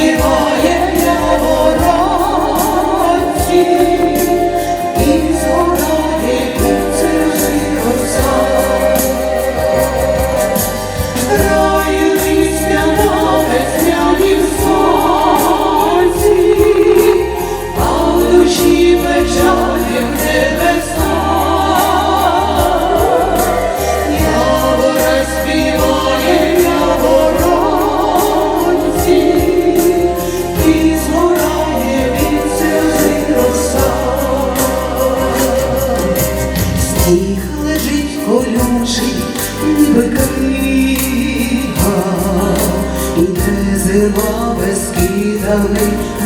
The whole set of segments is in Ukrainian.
You. kazanır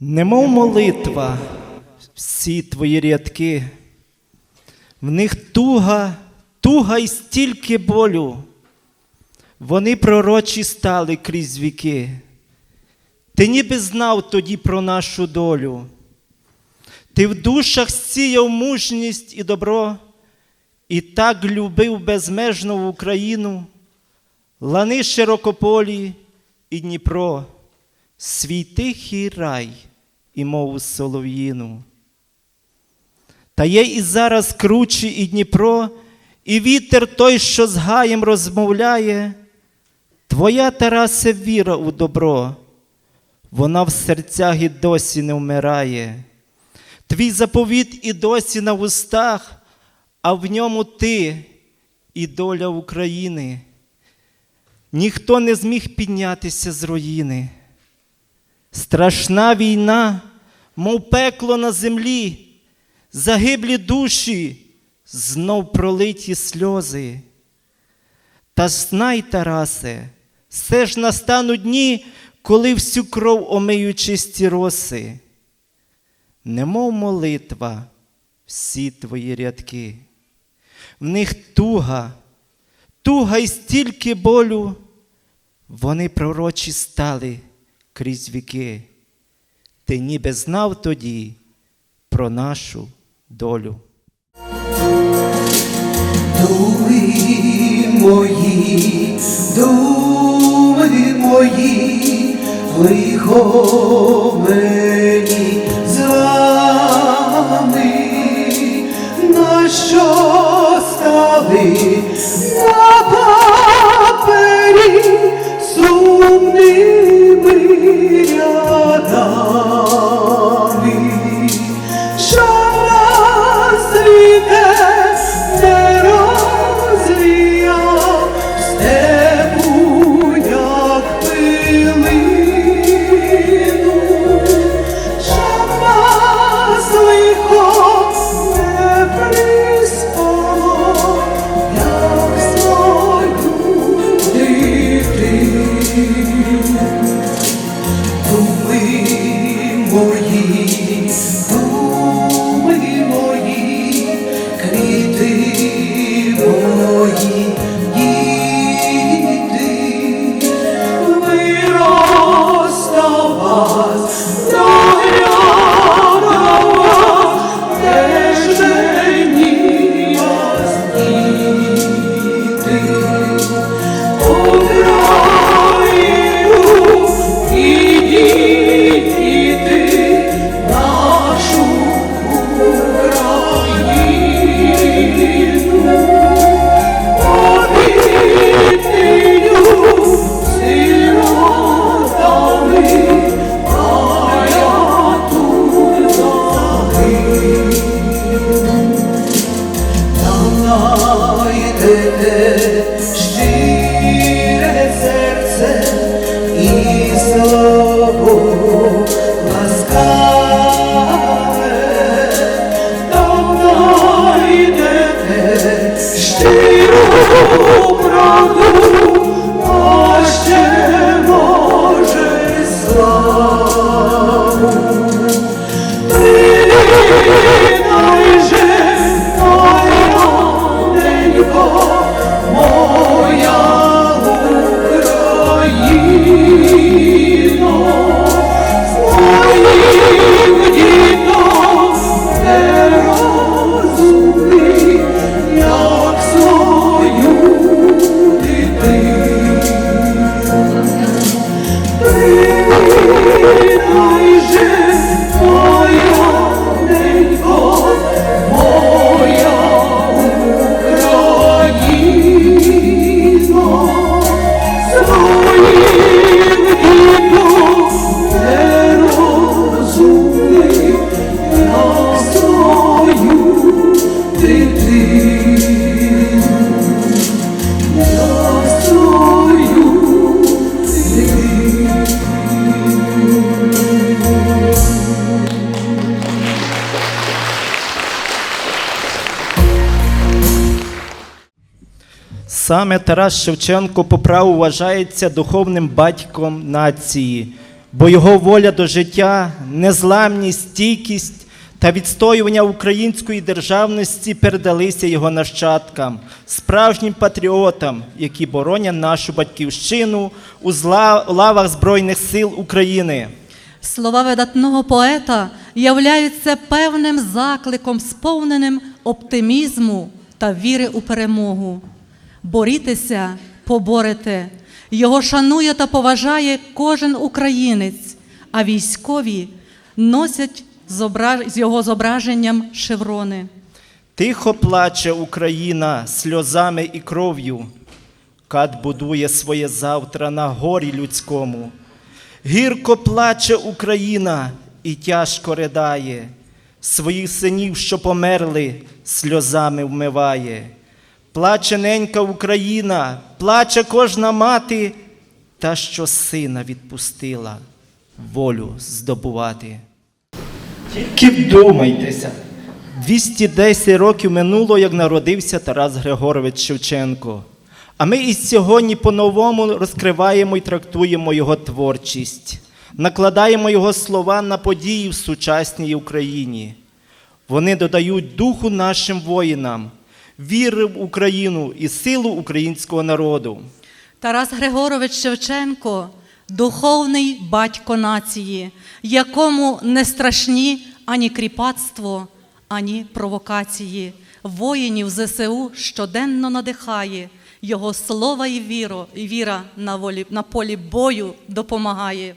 Немов молитва, всі твої рядки, в них туга, туга і стільки болю. Вони пророчі стали крізь віки. Ти ніби знав тоді про нашу долю. Ти в душах сіяв мужність і добро, і так любив безмежно Україну, лани широкополі і Дніпро свій тихий рай і мову солов'їну. Та є і зараз кручі і Дніпро, і вітер той, що з гаєм розмовляє. Твоя Тарасе віра у добро, вона в серцях і досі не вмирає. Твій заповіт і досі на вустах, а в ньому ти і доля України. Ніхто не зміг піднятися з руїни. Страшна війна, мов пекло на землі, загиблі душі, знов пролиті сльози. Та знай, Тарасе, все ж настануть дні, коли всю кров омиють чисті роси. Немов молитва, всі твої рядки, в них туга, туга й стільки болю, вони пророчі стали крізь віки. Ти ніби знав тоді про нашу долю. Думи мої, думи мої, лихо мені Саме Тарас Шевченко по праву вважається духовним батьком нації, бо його воля до життя, незламність, стійкість та відстоювання української державності передалися його нащадкам, справжнім патріотам, які боронять нашу батьківщину у лавах Збройних сил України. Слова видатного поета являються певним закликом, сповненим оптимізму та віри у перемогу. Борітеся, поборете. Його шанує та поважає кожен українець, а військові носять з його зображенням шеврони. Тихо плаче Україна сльозами і кров'ю. Кат будує своє завтра на горі людському. Гірко плаче Україна і тяжко ридає, своїх синів, що померли, сльозами вмиває. Плаче ненька Україна, плаче кожна мати, та що сина відпустила волю здобувати. Тільки вдумайтеся. 210 років минуло, як народився Тарас Григорович Шевченко. А ми і сьогодні по-новому розкриваємо і трактуємо його творчість, накладаємо його слова на події в сучасній Україні. Вони додають духу нашим воїнам, віри в Україну і силу українського народу. Тарас Григорович Шевченко духовний батько нації, якому не страшні ані кріпацтво, ані провокації. Воїнів ЗСУ щоденно надихає, його слова і віра на, волі, на полі бою допомагає.